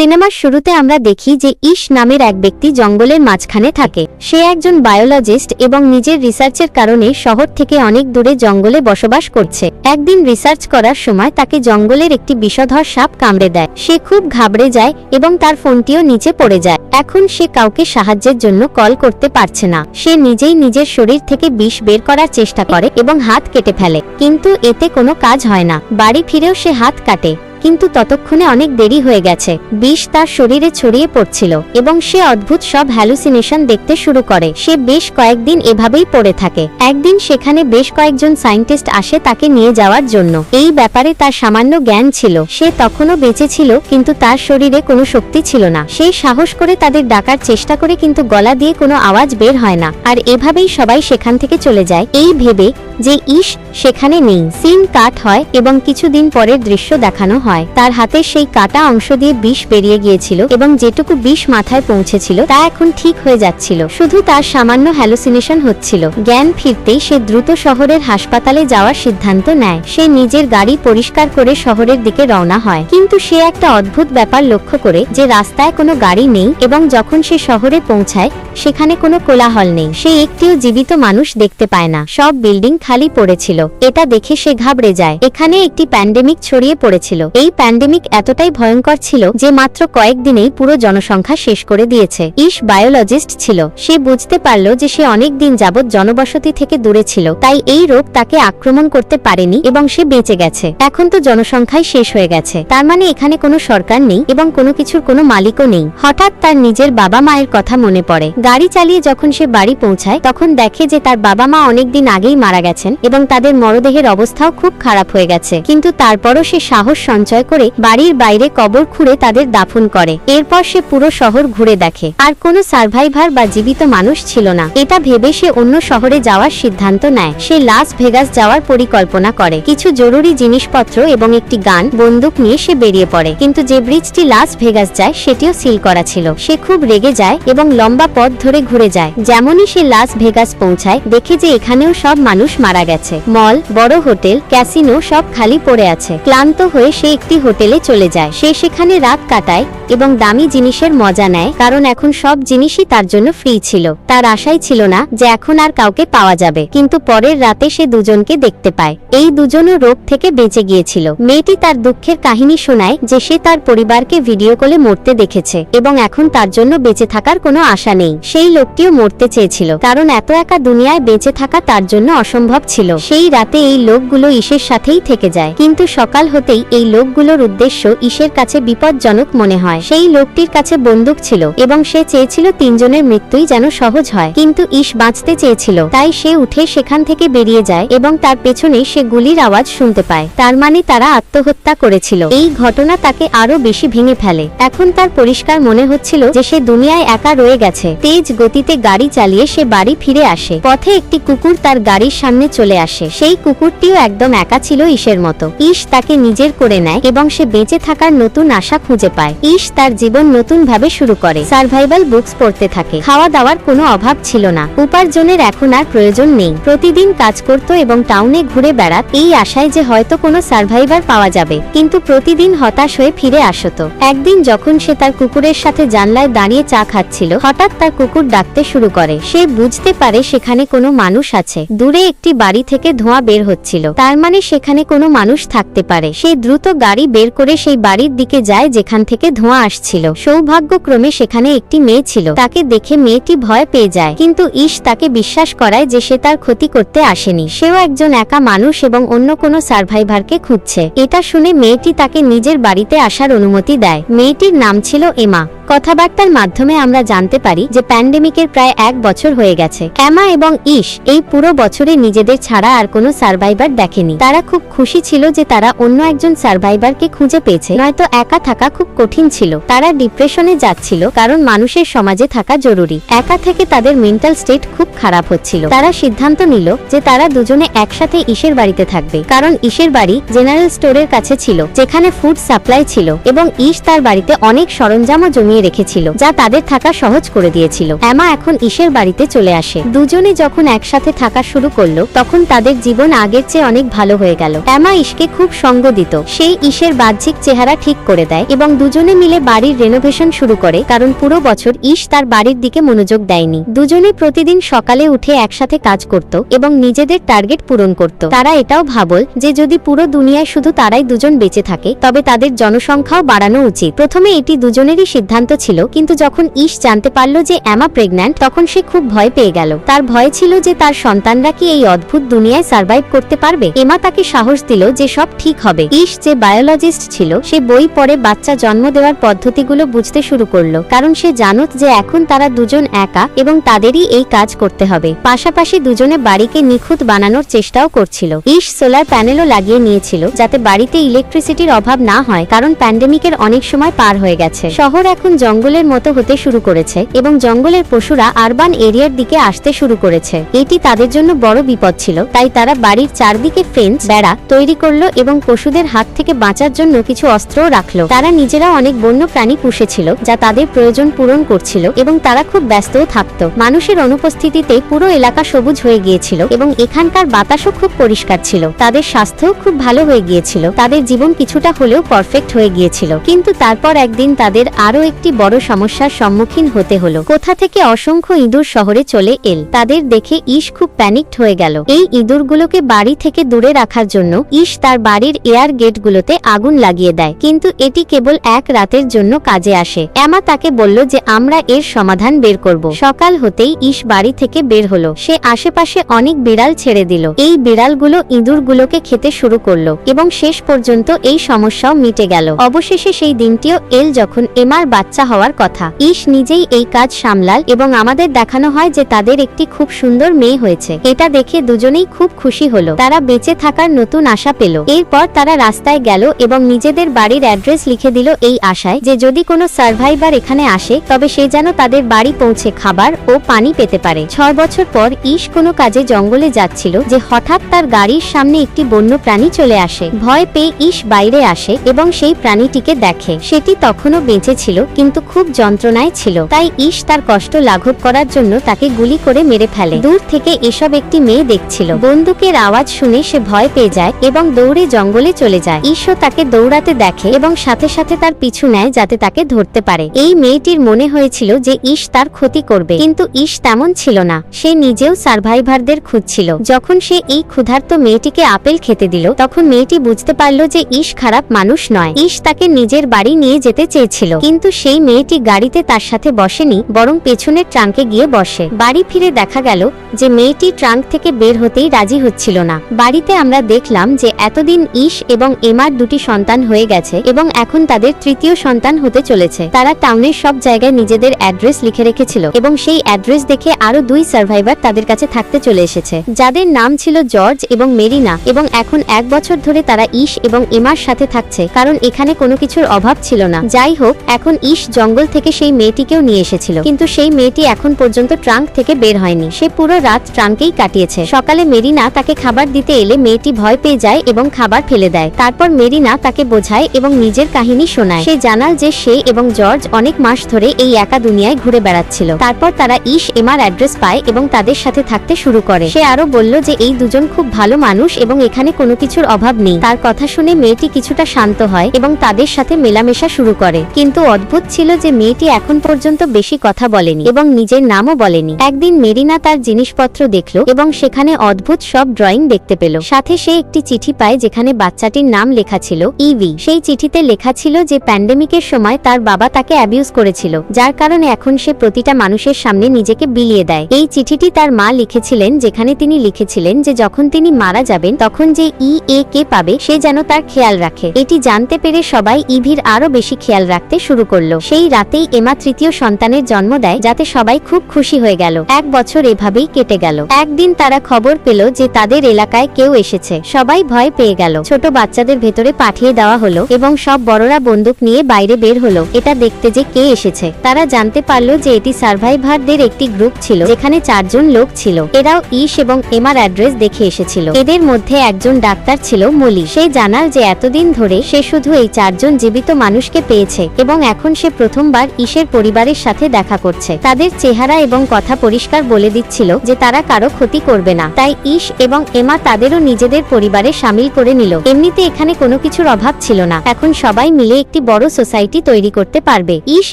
সিনেমার শুরুতে আমরা দেখি যে ইশ নামের এক ব্যক্তি জঙ্গলের মাঝখানে থাকে। সে একজন বায়োলজিস্ট এবং নিজের রিসার্চের কারণে শহর থেকে অনেক দূরে জঙ্গলে বসবাস করছে। একদিন রিসার্চ করার সময় তাকে জঙ্গলের একটি বিষধর সাপ কামড়ে দেয়। সে খুব ঘাবড়ে যায় এবং তার ফোনটিও নিচে পড়ে যায়। এখন সে কাউকে সাহায্যের জন্য কল করতে পারছে না। সে নিজেই নিজের শরীর থেকে বিষ বের করার চেষ্টা করে এবং হাত কেটে ফেলে। কিন্তু এতে কোনো কাজ হয় না। বাড়ি ফিরেও সে হাত কাটে। কিন্তু ততক্ষণে অনেক দেরি হয়ে গেছে। বিষ তার শরীরে ছড়িয়ে পড়ছিল এবং সে অদ্ভুত সব হ্যালুসিনেশন দেখতে শুরু করে। সে বেশ কয়েকদিন এভাবেই পড়ে থাকে। একদিন সেখানে বেশ কয়েকজন সায়েন্টিস্ট আসে তাকে নিয়ে যাওয়ার জন্য। এই ব্যাপারে তার সামান্য জ্ঞান ছিল। সে তখনও বেঁচে ছিল, কিন্তু তার শরীরে কোনো শক্তি ছিল না। সে সাহস করে তাদের ডাকার চেষ্টা করে, কিন্তু গলা দিয়ে কোনো আওয়াজ বের হয় না। আর এভাবেই সবাই সেখান থেকে চলে যায়। এই ভেবে যে, ইশ, সেখানে নেই। সিন কাট হয় এবং কিছুদিন পরের দৃশ্য দেখানো হয়। তার হাতের সেই কাটা অংশ দিয়ে বিষ বেরিয়ে গিয়েছিল এবং যেটুকু বিষ মাথায় পৌঁছেছিল তা এখন ঠিক হয়ে যাচ্ছিল। শুধু তার সামান্য হ্যালুসিনেশন হচ্ছিল। জ্ঞান ফিরতেই সে দ্রুত শহরের হাসপাতালে যাওয়ার সিদ্ধান্ত নেয়। সে নিজের গাড়ি পরিষ্কার করে শহরের দিকে রওনা হয়। কিন্তু সে একটা অদ্ভুত ব্যাপার লক্ষ্য করে যে রাস্তায় কোনো গাড়ি নেই এবং যখন সে শহরে পৌঁছায়, সেখানে কোনো কোলাহল নেই। সে একটিও জীবিত মানুষ দেখতে পায় না। সব বিল্ডিং খালি পড়েছিল। এটা দেখে সে ঘাবড়ে যায়। এখানে একটি প্যান্ডেমিক ছড়িয়ে পড়েছিল। এই প্যান্ডেমিক এতটাই ভয়ঙ্কর ছিল যে মাত্র কয়েকদিনেই পুরো জনসংখ্যা শেষ করে দিয়েছে। ইশ বায়োলজিস্ট ছিল। সে বুঝতে পারল যে সে অনেক দিন যাবৎ জনবসতি থেকে দূরে ছিল, তাই এই রোগ তাকে আক্রমণ করতে পারেনি এবং সে বেঁচে গেছে। এখন তো জনসংখ্যাই শেষ হয়ে গেছে। তার মানে এখানে কোনো সরকার নেই এবং কোনো কিছুর কোনো মালিকও নেই। হঠাৎ তার নিজের বাবা মায়ের কথা মনে পড়ে। গাড়ি চালিয়ে যখন সে বাড়ি পৌঁছায়, তখন দেখে যে তার বাবা মা অনেকদিন আগেই মারা গেছেন এবং তাদের মরদেহের অবস্থাও খুব খারাপ হয়ে গেছে। কিন্তু তারপরও সে সাহস সঞ্চয় করে বাড়ির বাইরে কবর খুঁড়ে তাদের দাফন করে। এরপর সে পুরো শহর ঘুরে দেখে। আর কোনো সার্ভাইভার বা জীবিত মানুষ ছিল না। এটা ভেবে সে অন্য শহরে যাওয়ার সিদ্ধান্ত নেয়। সে লাস ভেগাস যাওয়ার পরিকল্পনা করে। কিছু জরুরি জিনিসপত্র এবং একটি গান, বন্দুক নিয়ে সে বেরিয়ে পড়ে। কিন্তু যে ব্রিজটি লাস ভেগাস যায়, সেটিও সিল করা ছিল। সে খুব রেগে যায় এবং লম্বা পথ ধরে ঘুরে যায়। যেমনই সে লাস ভেগাস পৌঁছায়, দেখে যে এখানেও সব মানুষ মারা গেছে। মল, বড় হোটেল, ক্যাসিনো সব খালি পড়ে আছে। ক্লান্ত হয়ে সে একটি হোটেলে চলে যায়। সে সেখানে রাত কাটায়। এবং দামি জিনিসের মজা নেয়, কারণ এখন সব জিনিসই তার জন্য ফ্রি ছিল। তার আশাই ছিল না যে এখন আর কাউকে পাওয়া যাবে, কিন্তু পরের রাতে সে দুজনকে দেখতে পায়। এই দুজনও রোগ থেকে বেঁচে গিয়েছিল। মেয়েটি তার দুঃখের কাহিনী শোনায় যে সে তার পরিবারকে ভিডিও কলে মরতে দেখেছে, এবং এখন তার জন্য বেঁচে থাকার কোনো আশা নেই। সেই লোকটিও মরতে চেয়েছিল, কারণ এত একা দুনিয়ায় বেঁচে থাকা তার জন্য অসম্ভব ছিল। সেই রাতে এই লোকগুলো ঈশের সাথেই থেকে যায়, কিন্তু সকাল হতেই এই লোকগুলোর উদ্দেশ্য ঈশের কাছে বিপজ্জনক মনে হয়। সেই লোকটির কাছে বন্দুক ছিল এবং সে চেয়েছিল তিনজনের মৃত্যুই যেন সহজ হয়। কিন্তু ঈশ বাঁচতে চেয়েছিল। তাই সে উঠে সেখান থেকে বেরিয়ে যায় এবং তার পেছনে সে গুলির আওয়াজ শুনতে পায়। তার মানে তারা আত্মহত্যা করেছিল। এই ঘটনা তাকে আরও বেশি ভেঙে ফেলে। এখন তার পরিষ্কার মনে হচ্ছিল যে সে দুনিয়ায় একা রয়ে গেছে। তেজ গতিতে গাড়ি চালিয়ে সে বাড়ি ফিরে আসে। পথে একটি কুকুর তার গাড়ির সামনে চলে আসে। সেই কুকুরটিও একদম একা ছিল ঈশের মতো। ঈশ তাকে নিজের করে নেয় এবং সে বেঁচে থাকার নতুন আশা খুঁজে পায়। ঈশ তার জীবন নতুন ভাবে শুরু করে। সার্ভাইভাল বুকস পড়তে থাকে। খাওয়া দাওয়ার কোনো অভাব ছিল না। উপার্জনের এখন আর প্রয়োজন নেই। প্রতিদিন কাজ করত এবং টাউনে ঘুরে বেড়াত, এই আশায় যে হয়তো কোনো সার্ভাইভার পাওয়া যাবে, কিন্তু প্রতিদিন হতাশ হয়ে ফিরে আসত। একদিন যখন সে তার কুকুরের সাথে জানলায় দাঁড়িয়ে চা খাচ্ছিল, হঠাৎ তার কুকুর ডাকতে শুরু করে। সে বুঝতে পারে সেখানে কোনো মানুষ আছে। দূরে একটি বাড়ি থেকে ধোঁয়া বের হচ্ছিল। তার মানে সেখানে কোনো মানুষ থাকতে পারে। সে দ্রুত গাড়ি বের করে সেই বাড়ির দিকে যায় যেখান থেকে ধোঁয়া আসছিল। সৌভাগ্যক্রমে সেখানে একটি মেয়ে ছিল। তাকে দেখে মেয়েটি ভয় পেয়ে যায়। কিন্তু ইস তাকে বিশ্বাস করায় যে সে তার ক্ষতি করতে আসেনি। সেও একজন একা মানুষ এবং অন্য কোনো সার্ভাইভারকে খুঁজছে। এটা শুনে মেয়েটি তাকে নিজের বাড়িতে আসার অনুমতি দেয়। মেয়েটির নাম ছিল এমা। কথাবার্তার মাধ্যমে আমরা জানতে পারি যে প্যান্ডেমিকের প্রায় এক বছর হয়ে গেছে। এমা এবং ইশ এই পুরো বছরে নিজেদের ছাড়া আর কোনো সার্ভাইভার দেখেনি। তারা খুব খুশি ছিল যে তারা অন্য একজন সার্ভাইভারকে খুঁজে পেয়েছে। নয়তো একা থাকা খুব কঠিন ছিল। তারা ডিপ্রেশনে যাচ্ছিল কারণ মানুষের সমাজে থাকা জরুরি। একা থেকে তাদের মেন্টাল স্টেট খুব খারাপ হচ্ছিল। তারা সিদ্ধান্ত নিল যে তারা দুজনে একসাথে ইশের বাড়িতে থাকবে। কারণ ইশের বাড়ি জেনারেল স্টোরের কাছে ছিল, যেখানে ফুড সাপ্লাই ছিল এবং ইশ তার বাড়িতে অনেক সরঞ্জামও জমিয়ে বানিয়ে রেখেছিল, যা তাদের থাকা সহজ করে দিয়েছিল। এমা এখন ঈশের বাড়িতে চলে আসে। দুজনে যখন একসাথে থাকা শুরু করল, তখন তাদের জীবন আগের চেয়ে অনেক ভালো হয়ে গেল। এমা ঈশকে খুব সঙ্গ দিত সেই ঈশের বাহ্যিক চেহারা ঠিক করে দেয় এবং দুজনে মিলে বাড়ির রেনোভেশন শুরু করে, কারণ পুরো বছর ঈশ তার বাড়ির দিকে মনোযোগ দেয়নি। দুজনে প্রতিদিন সকালে উঠে একসাথে কাজ করত এবং নিজেদের টার্গেট পূরণ করত। তারা এটাও ভাবল যে যদি পুরো দুনিয়ায় শুধু তারাই দুজন বেঁচে থাকে, তবে তাদের জনসংখ্যাও বাড়ানো উচিত। প্রথমে এটি দুজনেরই সিদ্ধান্ত ছিল, কিন্তু যখন ঈশ জানতে পারল যে এমা প্রেগন্যান্ট, তখন সে খুব ভয় পেয়ে গেল। তার ভয় ছিল যে তার সন্তানরা কি এই অদ্ভুত দুনিয়ায় সার্ভাইভ করতে পারবে? এমা তাকে সাহস দিল যে সব ঠিক হবে। ঈশ যে বায়োলজিস্ট ছিল, সে বই পড়ে বাচ্চা জন্ম দেওয়ার পদ্ধতিগুলো বুঝতে শুরু করল, কারণ সে জানত যে এখন তারা দুজন একা এবং তাদেরই এই কাজ করতে হবে। পাশাপাশি দুজনে বাড়িকে নিখুঁত বানানোর চেষ্টাও করছিল। ঈশ সোলার প্যানেলও লাগিয়ে নিয়েছিল, যাতে বাড়িতে ইলেকট্রিসিটির অভাব না হয়, কারণ প্যান্ডেমিকের অনেক সময় পার হয়ে গেছে। শহর এখন জঙ্গলের মতো হতে শুরু করেছে এবং জঙ্গলের পশুরা আরবান এরিয়ার দিকে আসতে শুরু করেছে। এটি তাদের জন্য বড় বিপদ ছিল, তাই তারা বাড়ির চারদিকে ফেন্স বেড়া তৈরি করল এবং পশুদের হাত থেকে বাঁচার জন্য কিছু অস্ত্রও রাখল। তারা নিজেরা অনেক বন্য প্রাণী পুষেছিল যা তাদের প্রয়োজন পূরণ করছিল এবং তারা খুব ব্যস্তও থাকত। মানুষের অনুপস্থিতিতে পুরো এলাকা সবুজ হয়ে গিয়েছিল এবং এখানকার বাতাসও খুব পরিষ্কার ছিল। তাদের স্বাস্থ্যও খুব ভালো হয়ে গিয়েছিল। তাদের জীবন কিছুটা হলেও পারফেক্ট হয়ে গিয়েছিল। কিন্তু তারপর একদিন তাদের আরও একটি বড় সমস্যার সম্মুখীন হতে হলো। কোথা থেকে অসংখ্য ইঁদুর শহরে চলে এল, তাদের দেখে ঈশ খুব প্যানিকড হয়ে গেল। এই ইঁদুরগুলোকে বাড়ি থেকে দূরে রাখার জন্য ঈশ তার বাড়ির এয়ার গেটগুলোতে আগুন লাগিয়ে দেয়। কিন্তু এটি কেবল এক রাতের জন্য কাজে আসে। এমা তাকে বলল যে, আমরা এর সমাধান বের করব। সকাল হতেই ঈশ বাড়ি থেকে বের হলো। সে আশেপাশে অনেক বিড়াল ছেড়ে দিল। এই বিড়ালগুলো ইঁদুরগুলোকে খেতে শুরু করল এবং শেষ পর্যন্ত এই সমস্যাও মিটে গেল। অবশেষে সেই দিনটিও এল যখন এমার বাচ্চা হওয়ার কথা। ঈশ নিজেই এই কাজ সামলাল এবং আমাদের দেখানো হয় যে তাদের একটি খুব সুন্দর মেয়ে হয়েছে। এটা দেখে দুজনেই খুব খুশি হলো। তারা বেঁচে থাকার নতুন আশা পেল। এরপর তারা রাস্তায় গেল এবং নিজেদের বাড়ির অ্যাড্রেস লিখে দিল এই আশায় যে যদি কোনো সার্ভাইভার এখানে আসে, তবে সে যেন তাদের বাড়ি পৌঁছে খাবার ও পানি পেতে পারে। ছয় বছর পর ঈশ কোনো কাজে জঙ্গলে যাচ্ছিল যে হঠাৎ তার গাড়ির সামনে একটি বন্য প্রাণী চলে আসে। ভয় পেয়ে ঈশ বাইরে আসে এবং সেই প্রাণীটিকে দেখে। সেটি তখনও বেঁচে ছিল কিন্তু খুব যন্ত্রণায় ছিল। তাই ঈশ তার কষ্ট লাঘব করার জন্য তাকে গুলি করে মেরে ফেলে। দূর থেকে এসব একটি মেয়ে দেখছিল। বন্দুকের আওয়াজ শুনে সে ভয় পেয়ে যায় এবং দৌড়ে জঙ্গলে চলে যায়। ঈশও তাকে দৌড়াতে দেখে এবং সাথে সাথে তার পিছু নেয় যাতে তাকে ধরতে পারে। এই মেয়েটির মনে হয়েছিল যে ঈশ তার ক্ষতি করবে, কিন্তু ঈশ তেমন ছিল না। সে নিজেও সার্ভাইভারদের খুঁজছিল। যখন সে এই ক্ষুধার্ত মেয়েটিকে আপেল খেতে দিল, তখন মেয়েটি বুঝতে পারল যে ঈশ খারাপ মানুষ নয়। ঈশ তাকে নিজের বাড়ি নিয়ে যেতে চেয়েছিল, কিন্তু সেই মেয়েটি গাড়িতে তার সাথে বসেনি, বরং পেছনের ট্রাঙ্কে গিয়ে বসে। বাড়ি ফিরে দেখা গেল যে মেয়েটি ট্রাঙ্ক থেকে বের হতেই রাজি হচ্ছিল না। বাড়িতে আমরা দেখলাম যে এতদিন ঈশ এবং এমার দুটি সন্তান হয়ে গেছে এবং এখন তাদের তৃতীয় সন্তান হতে চলেছে। তারা টাউনের সব জায়গায় নিজেদের অ্যাড্রেস লিখে রেখেছিল এবং সেই অ্যাড্রেস দেখে আরও দুই সার্ভাইভার তাদের কাছে থাকতে চলে এসেছে। যাদের নাম ছিল জর্জ এবং মেরিনা এবং এখন এক বছর ধরে তারা ঈশ এবং এমার সাথে থাকছে, কারণ এখানে কোনো কিছুর অভাব ছিল না। যাই হোক, এখন ঈশ জঙ্গল থেকে সেই মেয়েটিকেও নিয়ে এসেছিল। কিন্তু সেই মেয়েটি এখন পর্যন্ত ট্রাঙ্ক থেকে বের হয়নি। সে পুরো রাত ট্রাঙ্কেই কাটিয়েছে। সকালে মেরিনা তাকে খাবার দিতে এলে মেয়েটি ভয় পেয়ে যায় এবং খাবার ফেলে দেয়। তারপর মেরিনা তাকে বোঝায় এবং নিজের কাহিনী শোনায়। সে জানাল যে সে এবং জর্জ অনেক মাস ধরে এই একা দুনিয়ায় ঘুরে বেড়াচ্ছিল। তারপর তারা ঈশ এমার অ্যাড্রেস পায় এবং তাদের সাথে থাকতে শুরু করে। সে আরও বলল যে এই দুজন খুব ভালো মানুষ এবং এখানে কোনো কিছুর অভাব নেই। তার কথা শুনে মেয়েটি কিছুটা শান্ত হয় এবং তাদের সাথে মেলামেশা শুরু করে। কিন্তু অদ্ভুত ছিল যে মেয়েটি এখন পর্যন্ত বেশি কথা বলেনি এবং নিজের নামও বলেনি। একদিন মেরিনা তার জিনিসপত্র দেখল এবং সেখানে অদ্ভুত সব ড্রয়িং দেখতে পেল। সাথে সে একটি চিঠি পায় যেখানে বাচ্চাটির নাম লেখা ছিল ইভি। সেই চিঠিতে লেখা ছিল যে প্যান্ডেমিকের সময় তার বাবা তাকে অ্যাবিউজ করেছিল, যার কারণে এখন সে প্রতিটা মানুষের সামনে নিজেকে বিলিয়ে দেয়। এই চিঠিটি তার মা লিখেছিলেন, যেখানে তিনি লিখেছিলেন যে যখন তিনি মারা যাবেন, তখন যে ই এ কে পাবে, সে যেন তার খেয়াল রাখে। এটি জানতে পেরে সবাই ইভির আরও বেশি খেয়াল রাখতে শুরু করল। সেই রাতেই এমা তৃতীয় সন্তানের জন্ম দেয়, যাতে সবাই খুব খুশি হয়ে গেল। এক বছর এভাবেই কেটে গেল। একদিন তারা খবর পেল যে তাদের এলাকায় কেউ এসেছে। সবাই ভয় পেয়ে গেল। ছোট বাচ্চাদের ভেতরে পাঠিয়ে দেওয়া হলো এবং সব বড়রা বন্দুক নিয়ে বাইরে বের হলো। এটা দেখতে যে কে এসেছে। তারা জানতে পারল যে এটি সার্ভাইভারদের একটি গ্রুপ ছিল, যেখানে চারজন লোক ছিল। এরাও ইস এবং এমার অ্যাড্রেস দেখে এসেছিল। এদের মধ্যে একজন ডাক্তার ছিল মলি। সে জানাল যে এতদিন ধরে সে শুধু এই চারজন জীবিত মানুষকে পেয়েছে এবং এখন সে প্রথমবার ঈশের পরিবারের সাথে দেখা করছে। তাদের চেহারা এবং কথা পরিষ্কার বলে দিচ্ছিল যে তারা কারও ক্ষতি করবে না। তাই ঈশ এবং এমা তাদেরও নিজেদের পরিবারে সামিল করে নিল। এমনিতে এখানে কোনো কিছুর অভাব ছিল না। এখন সবাই মিলে একটি বড় সোসাইটি তৈরি করতে পারবে। ঈশ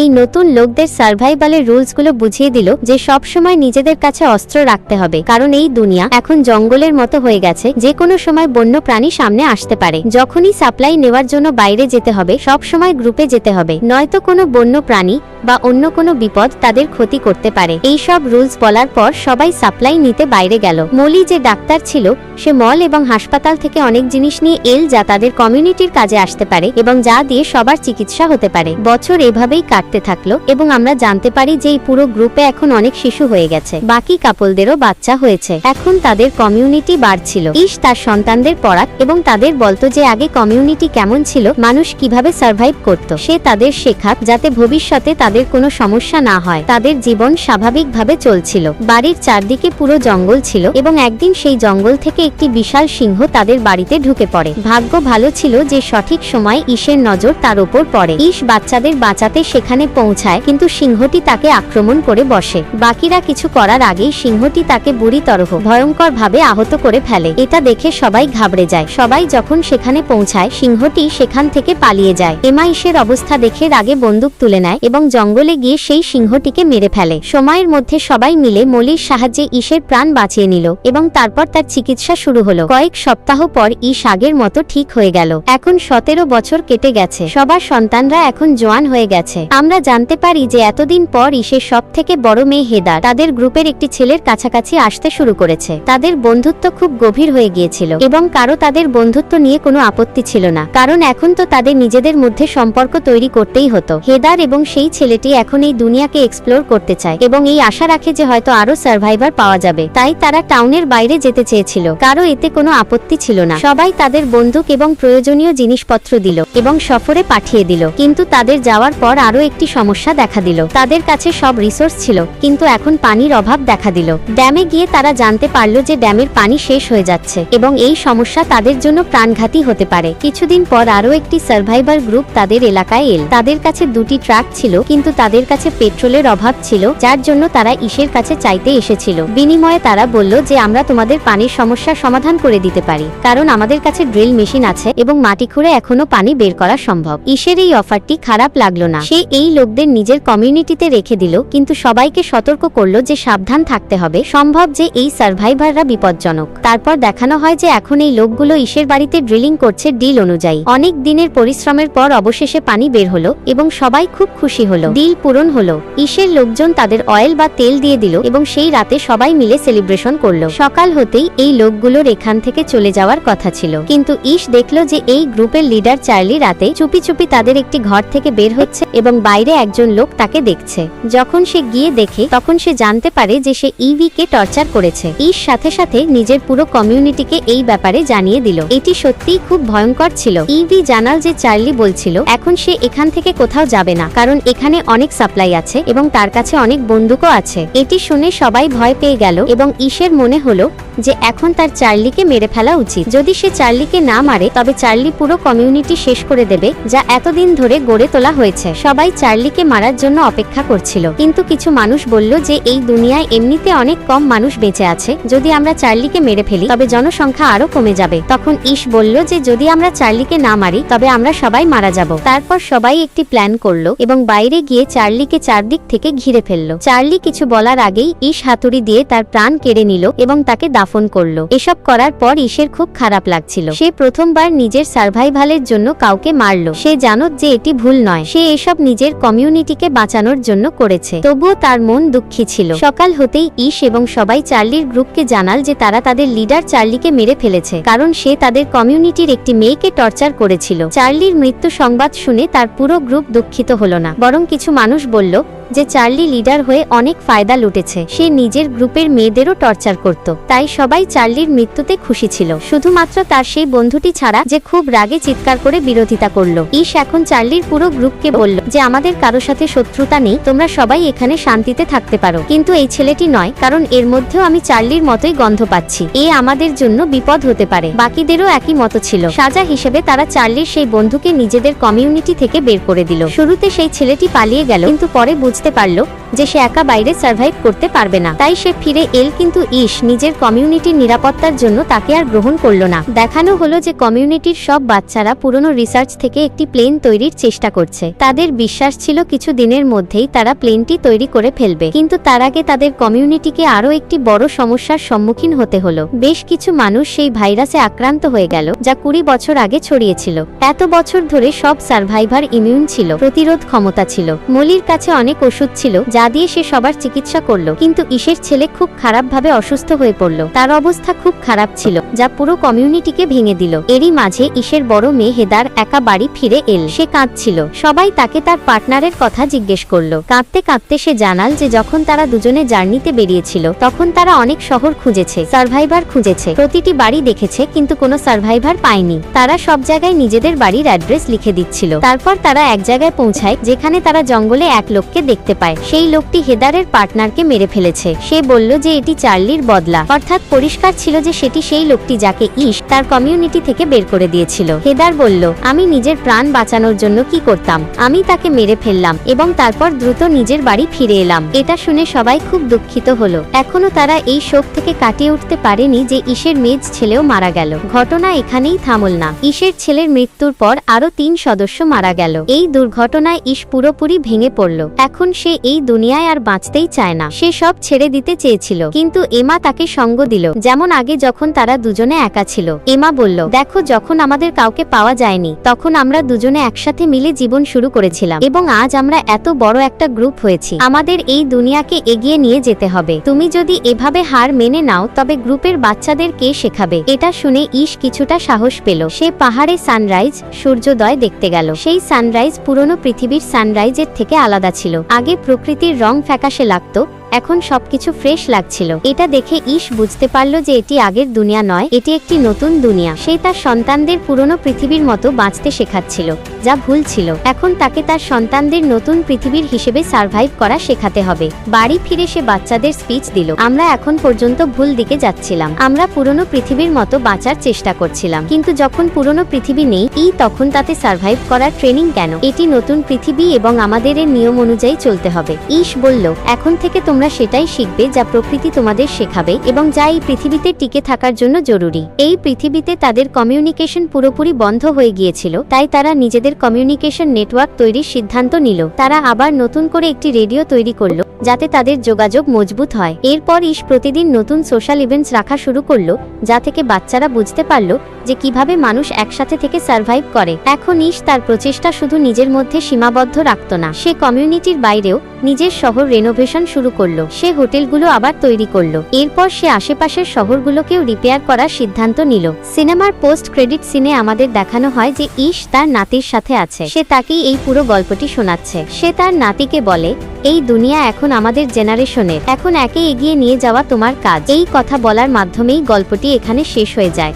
এই নতুন লোকদের সার্ভাইভালের রুলসগুলো বুঝিয়ে দিল যে সব সময় নিজেদের কাছে অস্ত্র রাখতে হবে। কারণ এই দুনিয়া এখন জঙ্গলের মতো হয়ে গেছে, যে কোনো সময় বন্য প্রাণী সামনে আসতে পারে। যখনই সাপ্লাই নেওয়ার জন্য বাইরে যেতে হবে সব সময় গ্রুপে যেতে হবে। নয়তো কোনো বন্য প্রাণী বা অন্য কোনো বিপদ তাদের ক্ষতি করতে পারে। এই সব রুলস বলার পর সবাই সাপ্লাই নিতে বাইরে গেল। মলি যে ডাক্তার ছিল, সে মল এবং হাসপাতাল থেকে অনেক জিনিস নিয়ে এল যা তাদের কমিউনিটির কাজে আসতে পারে এবং যা দিয়ে সবার চিকিৎসা হতে পারে। বছর এভাবেই কাটতে থাকল এবং আমরা জানতে পারি যে এই পুরো গ্রুপে এখন অনেক শিশু হয়ে গেছে। বাকি কাপলদেরও বাচ্চা হয়েছে। এখন তাদের কমিউনিটি বাড়ছিল। ইস তার সন্তানদের পড়াত এবং তাদের বলতো যে আগে কমিউনিটি কেমন ছিল, মানুষ কীভাবে সার্ভাইভ করত। সে তাদের শেখাত যাতে ভবিষ্যতে তাদের কোনো সমস্যা না হয়। তাদের জীবন স্বাভাবিকভাবে চলছিল। বাড়ির চারদিকে পুরো জঙ্গল ছিল এবং একদিন সেই জঙ্গল থেকে একটি বিশাল সিংহ তাদের বাড়িতে ঢুকে পড়ে। ভাগ্য ভালো ছিল যে সঠিক সময় ঈশের নজর তার উপর পড়ে। ঈশ বাচ্চাদের বাঁচাতে সেখানে পৌঁছায়, কিন্তু সিংহটি তাকে আক্রমণ করে বসে। বাকিরা কিছু করার আগেই সিংহটি তাকে বুড়ি তরহ ভয়ঙ্কর ভাবে আহত করে ফেলে। এটা দেখে সবাই ঘাবড়ে যায়। সবাই যখন সেখানে পৌঁছায়, সিংহটি সেখান থেকে পালিয়ে যায়। এমা ঈশের অবস্থা দেখে রাগে বন্দুক তুলে নেয় এবং গিয়ে সেই সিংহটিকে মেরে ফেলে। সময়ের মধ্যে সবাই মিলে মলির সাহায্যে ঈশের প্রাণ বাঁচিয়ে নিল এবং তারপর তার চিকিৎসা শুরু হলো। কয়েক সপ্তাহ পর ঈশ আগের মতো ঠিক হয়ে গেল। এখন সতেরো বছর কেটে গেছে। সবার সন্তানরা এখন জোয়ান হয়ে গেছে। আমরা জানতে পারি যে এতদিন পর ঈশের সব থেকে বড় মেয়ে হেদার তাদের গ্রুপের একটি ছেলের কাছাকাছি আসতে শুরু করেছে। তাদের বন্ধুত্ব খুব গভীর হয়ে গিয়েছিল এবং কারও তাদের বন্ধুত্ব নিয়ে কোনো আপত্তি ছিল না। কারণ এখন তো তাদের নিজেদের মধ্যে সম্পর্ক তৈরি করতেই হতো। হেদার এবং সেই ছেলেটি এখন এই দুনিয়াকে এক্সপ্লোর করতে চায় এবং এই আশা রাখে যে হয়তো আরও সার্ভাইভার পাওয়া যাবে। তাই তারা টাউনের বাইরে যেতে চেয়েছিল। কারও এতে কোনো আপত্তি ছিল না। সবাই তাদের বন্দুক এবং প্রয়োজনীয় জিনিসপত্র দিল এবং সফরে পাঠিয়ে দিল। কিন্তু তাদের যাওয়ার পর আরও একটি সমস্যা দেখা দিল। তাদের কাছে সব রিসোর্স ছিল, কিন্তু এখন পানির অভাব দেখা দিল। ড্যামে গিয়ে তারা জানতে পারল যে ড্যামের পানি শেষ হয়ে যাচ্ছে এবং এই সমস্যা তাদের জন্য প্রাণঘাতী হতে পারে। কিছুদিন পর আরও একটি সার্ভাইভার গ্রুপ তাদের এলাকায় এল। তাদের কাছে দুটি ট্রাক ছিল কিন্তু তাদের কাছে পেট্রোলের অভাব ছিল, যার জন্য তারা ইসের কাছে চাইতে এসেছিল। বিনিময়ে তারা বলল যে, আমরা তোমাদের পানির সমস্যার সমাধান করে দিতে পারি, কারণ আমাদের কাছে ড্রিল মেশিন আছে এবং মাটি খুঁড়ে এখনও পানি বের করা সম্ভব। ইসের এই অফারটি খারাপ লাগল না। সে এই লোকদের নিজের কমিউনিটিতে রেখে দিল, কিন্তু সবাইকে সতর্ক করল যে, সাবধান থাকতে হবে, সম্ভব যে এই সার্ভাইভাররা বিপজ্জনক। তারপর দেখানো হয় যে, এখন এই লোকগুলো ইসের বাড়িতে ড্রিলিং করছে ডিল অনুযায়ী। অনেক দিনের পরিশ্রমের পর অবশেষে পানি বের হলো এবং সবাই খুব খুশি হলো। ডিল পূরণ হলো। ইসের লোকজন তাদের অয়েল বা তেল দিয়ে দিল এবং সেই রাতে সবাই মিলে সেলিব্রেশন করল। সকাল হতেই এই লোকগুলোর এখান থেকে চলে যাওয়ার কথা ছিল। কিন্তু ইস দেখল যে এই গ্রুপের লিডার চার্লি রাতে চুপি চুপি তাদের একটি ঘর থেকে বের হচ্ছে এবং বাইরে একজন লোক তাকে দেখছে। যখন সে গিয়ে দেখে, তখন সে জানতে পারে যে সে ইভি কে টর্চার করেছে। ইস সাথে সাথে নিজের পুরো কমিউনিটিকে এই ব্যাপারে জানিয়ে দিল। এটি সত্যিই খুব ভয়ঙ্কর ছিল। ইভি জানাল যে চার্লি বলছিল, এখন সে এখান থেকে কোথাও যাবে না, কারণ এখানে অনেক সাপ্লাই আছে এবং তার কাছে অনেক বন্দুকও আছে। এটি শুনে সবাই ভয় পেয়ে গেল এবং ঈশের মনে হলো যে এখন তার চার্লিকে মেরে ফেলা উচিত। যদি সে চার্লিকে না মারে, তবে চার্লি পুরো কমিউনিটি শেষ করে দেবে, যা এতদিন ধরে গড়ে তোলা হয়েছে। সবাই চার্লিকে মারার জন্য অপেক্ষা করছিল। কিন্তু কিছু মানুষ বলল যে এই দুনিয়ায় এমনিতে অনেক কম মানুষ বেঁচে আছে। যদি আমরা চার্লিকে মেরে ফেলি, তবে জনসংখ্যা আরও কমে যাবে। তখন ইস বলল যে যদি আমরা চার্লিকে না মারি, তবে আমরা সবাই মারা যাব। তারপর সবাই একটি প্ল্যান করল এবং বাইরে গিয়ে চার্লিকে চারদিক থেকে ঘিরে ফেলল। চার্লি কিছু বলার আগেই ইস হাতুড়ি দিয়ে তার প্রাণ কেড়ে নিল এবং তাকে দাফন করল। এসব করার পর ইসের খুব খারাপ লাগছিল। সে প্রথমবার নিজের সার্ভাইভালের জন্য কাউকে মারলো। সে জানত যে এটি ভুল নয়। সে এসব নিজের কমিউনিটিকে বাঁচানোর জন্য করেছে। তবুও তার মন দুঃখী ছিল। সকাল হতেই ইস এবং সবাই চার্লির গ্রুপকে জানাল যে তারা তাদের লিডার চার্লিকে মেরে ফেলেছে, কারণ সে তাদের কমিউনিটির একটি মেয়েকে টর্চার করেছিল। চার্লির মৃত্যু সংবাদ শুনে তার পুরো গ্রুপ দুঃখিত হলো না। বরং কিছু মানুষ বলল যে চার্লি লিডার হয়ে অনেক ফায়দা লুটেছে। সে নিজের গ্রুপের মেয়েদেরও টর্চার করত। তাই সবাই চার্লির মৃত্যুতে খুশি ছিল। শুধুমাত্র তার সেই বন্ধুটি ছাড়া যে খুব রাগে চিৎকার করে বিরোধিতা করল। ইস এখন চার্লির পুরো গ্রুপকে বলল যে, আমাদের কারও সাথে শত্রুতা নেই, তোমরা সবাই এখানে শান্তিতে থাকতে পারো। কিন্তু এই ছেলেটি নয়, কারণ এর মধ্যেও আমি চার্লির মতোই গন্ধ পাচ্ছি। এ আমাদের জন্য বিপদ হতে পারে। বাকিদেরও একই মতো ছিল। সাজা হিসেবে তারা চার্লির সেই বন্ধুকে নিজেদের কমিউনিটি থেকে বের করে দিল। শুরুতে সেই ছেলেটি পালিয়ে গেল, কিন্তু পরে বুঝতে পারল যে সে একা বাইরে সার্ভাইভ করতে পারবে না। তাই সে ফিরে এল কিন্তু ইস, নিজের কমিউনিটির নিরাপত্তার জন্য তাকে আর গ্রহণ করল না। দেখানো হলো যে কমিউনিটির সব বাচ্চারা পুরনো রিসার্চ থেকে একটি প্লেন তৈরির চেষ্টা করছে। তাদের বিশ্বাস ছিল কিছু দিনের মধ্যেই তারা প্লেনটি তৈরি করে ফেলবে। কিন্তু তার আগে তাদের কমিউনিটিকে আরও একটি বড় সমস্যার সম্মুখীন হতে হলো। বেশ কিছু মানুষ সেই ভাইরাসে আক্রান্ত হয়ে গেল, যা কুড়ি বছর আগে ছড়িয়েছিল। এত বছর ধরে সব সার্ভাইভার ইমিউন ছিল, প্রতিরোধ ক্ষমতা ছিল। মলির কাছে অনেক ওষুধ ছিল, যা দিয়ে সে সবার চিকিৎসা করল। কিন্তু ইসের ছেলে খুব খারাপভাবে অসুস্থ হয়ে পড়ল। তার অবস্থা খুব খারাপ ছিল, যা পুরো কমিউনিটিকে ভেঙে দিল। এরই মাঝে ইসের বড় মেয়ে হেদার একা বাড়ি ফিরে এল। সে কাঁদছিল। সবাই তাকে তার পার্টনারের কথা জিজ্ঞেস করল। কাঁদতে কাঁদতে সে জানাল যে যখন তারা দুজনে জার্নিতে বেরিয়েছিল, তখন তারা অনেক শহর খুঁজেছে, সার্ভাইভার খুঁজেছে। প্রতিটি বাড়ি দেখেছে, কিন্তু কোনো সার্ভাইভার পায়নি। তারা সব জায়গায় নিজেদের বাড়ির অ্যাড্রেস লিখে দিচ্ছিল। তারপর তারা এক জায়গায় পৌঁছায়, যেখানে তারা জঙ্গলে এক লোককে দেখতে পায়। সেই লোকটি হেদারের পার্টনারকে মেরে ফেলেছে। সে বলল যে এটি চার্লির বদলা। অর্থাৎ পরিষ্কার ছিল যে সেটি সেই লোকটি যাকে ইশ তার কমিউনিটি থেকে বের করে দিয়েছিল। হেদার বলল, আমি নিজের প্রাণ বাঁচানোর জন্য কি করতাম? আমি তাকে মেরে ফেললাম এবং তারপর দ্রুত নিজের বাড়ি ফিরে এলাম। এটা শুনে সবাই খুব দুঃখিত হলো। এখনও তারা এই শোক থেকে কাটিয়ে উঠতে পারেনি যে ইসের মেজ ছেলেও মারা গেল। ঘটনা এখানেই থামল না। ইসের ছেলের মৃত্যুর পর আরও তিন সদস্য মারা গেল। এই দুর্ঘটনায় ইস পুরোপুরি ভেঙে পড়ল। এখন সে এই দুনিয়ায় আর বাঁচতেই চায় না। সে সব ছেড়ে দিতে চেয়েছিল, কিন্তু এমা তাকে সঙ্গ দিল, যেমন আগে যখন তারা দুজনে একা ছিল। এমা বলল, দেখো, যখন আমাদের কাউকে পাওয়া যায়নি, তখন আমরা দুজনে একসাথে মিলে জীবন শুরু করেছিলাম, এবং আজ আমরা এত বড় একটা গ্রুপ হয়েছি। আমাদের এই দুনিয়াকে এগিয়ে নিয়ে যেতে হবে। তুমি যদি এভাবে হার মেনে নাও, তবে গ্রুপের বাচ্চাদের কে শেখাবে? এটা শুনে ইশ কিছুটা সাহস পেল। সে পাহাড়ে সানরাইজ, সূর্যোদয় দেখতে গেল। সেই সানরাইজ পুরনো পৃথিবীর সানরাইজের থেকে আলাদা ছিল। আগে প্রকৃতির রং ফ্যাকাশে লাগতো এখন সবকিছু ফ্রেশ লাগছিল। এটা দেখে ইশ বুঝতে পারল যে এটি আগের দুনিয়া নয়, এটি একটি নতুন দুনিয়া। সে তার সন্তানদের পুরনো পৃথিবীর মতো বাঁচতে শেখাচ্ছিল, যা ভুল ছিল। এখন তাকে তার সন্তানদের নতুন পৃথিবীর হিসেবে সার্ভাইভ করা শেখাতে হবে। বাড়ি ফিরে সে বাচ্চাদের স্পিচ দিল, আমরা এখন পর্যন্ত ভুল দিকে যাচ্ছিলাম। আমরা পুরনো পৃথিবীর মতো বাঁচার চেষ্টা করছিলাম। কিন্তু যখন পুরনো পৃথিবী নেই, ই তখন তাতে সার্ভাইভ করার ট্রেনিং কেন? এটি নতুন পৃথিবী এবং আমাদের এর নিয়ম অনুযায়ী চলতে হবে। ইশ বলল, এখন থেকে তোমরা সেটাই শিখবে যা প্রকৃতি তোমাদের শেখাবে এবং যা এই পৃথিবীতে টিকে থাকার জন্য জরুরি। এই পৃথিবীতে তাদের কমিউনিকেশন পুরোপুরি বন্ধ হয়ে গিয়েছিল, তাই তারা নিজেদের কমিউনিকেশন নেটওয়ার্ক তৈরির সিদ্ধান্ত নিল। তারা আবার নতুন করে একটি রেডিও তৈরি করল, যাতে তাদের যোগাযোগ মজবুত হয়। এরপর ইস প্রতিদিন নতুন সোশ্যাল ইভেন্টস রাখা শুরু করল, যা থেকে বাচ্চারা বুঝতে পারল যে কীভাবে মানুষ একসাথে থেকে সার্ভাইভ করে। এখন ইস তার প্রচেষ্টা শুধু নিজের মধ্যে সীমাবদ্ধ রাখত না। সে কমিউনিটির বাইরেও নিজের শহর রেনোভেশন শুরু করল। সে হোটেলগুলো আবার তৈরি করল। এরপর সে আশেপাশের শহরগুলোকেও রিপেয়ার করার সিদ্ধান্ত নিল। সিনেমার পোস্ট ক্রেডিট সিনে আমাদের দেখানো হয় যে ইশ তার নাতির সাথে আছে। সে তাকেই এই পুরো গল্পটি শোনাচ্ছে। সে তার নাতিকে বলে, এই দুনিয়া এখন আমাদের জেনারেশনের এখন একে এগিয়ে নিয়ে যাওয়া তোমার কাজ। এই কথা বলার মাধ্যমেই গল্পটি এখানে শেষ হয়ে যায়।